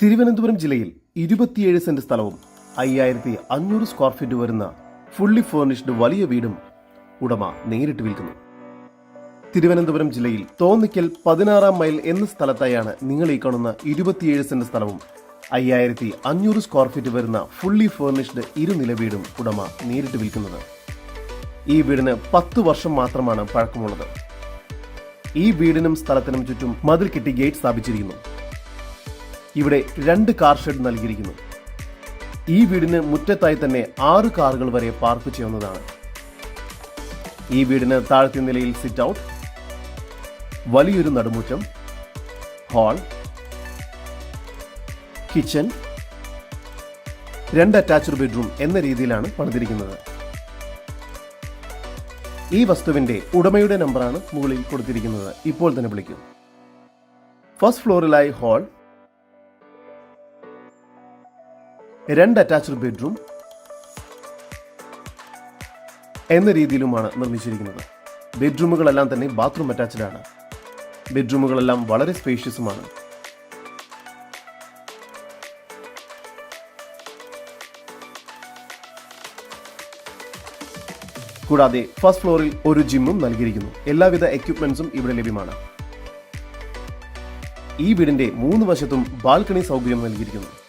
തിരുവനന്തപുരം ജില്ലയിൽ ഇരുപത്തിയേഴ് സെന്റ് സ്ഥലവും അയ്യായിരത്തി അഞ്ഞൂറ് സ്ക്വയർ ഫീറ്റ് വരുന്ന ഫുള്ളി ഫേർണിഷ്ഡ് വലിയ വീടും ഉടമ നേരിട്ട് വിൽക്കുന്നു. തിരുവനന്തപുരം ജില്ലയിൽ തോന്നിക്കൽ പതിനാറാം മൈൽ എന്ന സ്ഥലത്തായാണ് നിങ്ങൾ ഈ കാണുന്ന ഇരുപത്തിയേഴ് സെന്റ് സ്ഥലവും അയ്യായിരത്തി അഞ്ഞൂറ് സ്ക്വയർ ഫീറ്റ് വരുന്ന ഫുള്ളി ഫേർണിഷ്ഡ് ഇരുനില വീടും ഉടമ നേരിട്ട് വിൽക്കുന്നത്. ഈ വീടിന് പത്ത് വർഷം മാത്രമാണ് പഴക്കമുള്ളത്. ഈ വീടിനും സ്ഥലത്തിനും ചുറ്റും മതിൽ കെട്ടി ഗേറ്റ് സ്ഥാപിച്ചിരിക്കുന്നു. ഇവിടെ രണ്ട് കാർ ഷെഡ് നൽകിയിരിക്കുന്നു. ഈ വീടിന് മുറ്റത്തായി തന്നെ ആറ് കാറുകൾ വരെ പാർക്ക് ചെയ്യുന്നതാണ് ഈ വീടിന് താഴത്തെ നിലയിൽ സിറ്റ് ഔട്ട് വലിയൊരു നടുമുറ്റം ഹാൾ കിച്ചൺ രണ്ട് അറ്റാച്ച്ഡ് ബെഡ്റൂം എന്ന രീതിയിലാണ് പണിതിരിക്കുന്നത്. ഈ വസ്തുവിന്റെ ഉടമയുടെ നമ്പറാണ് മുകളിൽ കൊടുത്തിരിക്കുന്നത്. ഇപ്പോൾ തന്നെ വിളിക്കും. ഫസ്റ്റ് ഫ്ലോറിലായി ഹാൾ രണ്ട് അറ്റാച്ച്ഡ് ബെഡ്റൂം എന്ന രീതിയിലുമാണ് നിർമ്മിച്ചിരിക്കുന്നത്. ബെഡ്റൂമുകളെല്ലാം തന്നെ ബാത്റൂം അറ്റാച്ച്ഡ് ആണ്. ബെഡ്റൂമുകളെല്ലാം വളരെ സ്പേഷ്യസുമാണ് കൂടാതെ ഫസ്റ്റ് ഫ്ലോറിൽ ഒരു ജിമ്മും നൽകിയിരിക്കുന്നു. എല്ലാവിധ എക്യുപ്മെന്റ്സും ഇവിടെ ലഭ്യമാണ്. ഈ വീടിന്റെ മൂന്ന് വശത്തും ബാൽക്കണി സൗകര്യം നൽകിയിരിക്കുന്നു.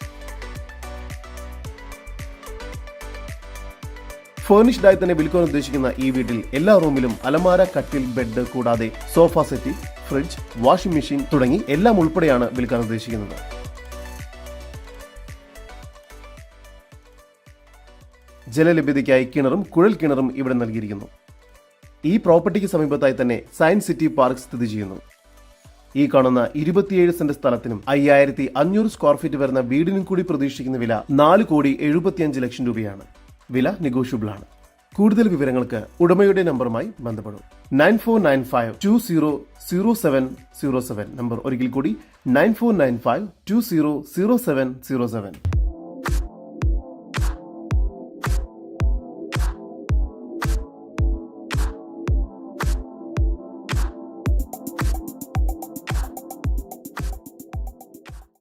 ഫേർണിഷ്ഡ് ആയി തന്നെ വിൽക്കാൻ ഉദ്ദേശിക്കുന്ന ഈ വീട്ടിൽ എല്ലാ റൂമിലും അലമാര കട്ടിൽ ബെഡ് കൂടാതെ sofa set fridge washing machine തുടങ്ങി എല്ലാം ഉൾപ്പെടെയാണ് വിൽക്കാൻ ഉദ്ദേശിക്കുന്നത്. ജലലഭ്യതയ്ക്കായി കിണറും കുഴൽ കിണറും ഇവിടെ നൽകിയിരിക്കുന്നു. ഈ പ്രോപ്പർട്ടിക്ക് സമീപത്തായി തന്നെ സയൻസ് സിറ്റി പാർക്ക് സ്ഥിതി ചെയ്യുന്നു. ഈ കാണുന്ന ഇരുപത്തിയേഴ് സെന്റ് സ്ഥലത്തിനും അയ്യായിരത്തി അഞ്ഞൂറ് സ്ക്വയർ ഫീറ്റ് വരുന്ന വീടിനും കൂടി പ്രതീക്ഷിക്കുന്ന വില നാല് കോടി എഴുപത്തിയഞ്ച് ലക്ഷം രൂപയാണ്. വില നെഗോഷ്യബിൾ ആണ് കൂടുതൽ വിവരങ്ങൾക്ക് ഉടമയുടെ നമ്പറുമായി ബന്ധപ്പെടും. Nine four nine five two zero zero seven zero seven number. ഒരിക്കൽ കൂടി nine four nine five two zero zero seven zero seven.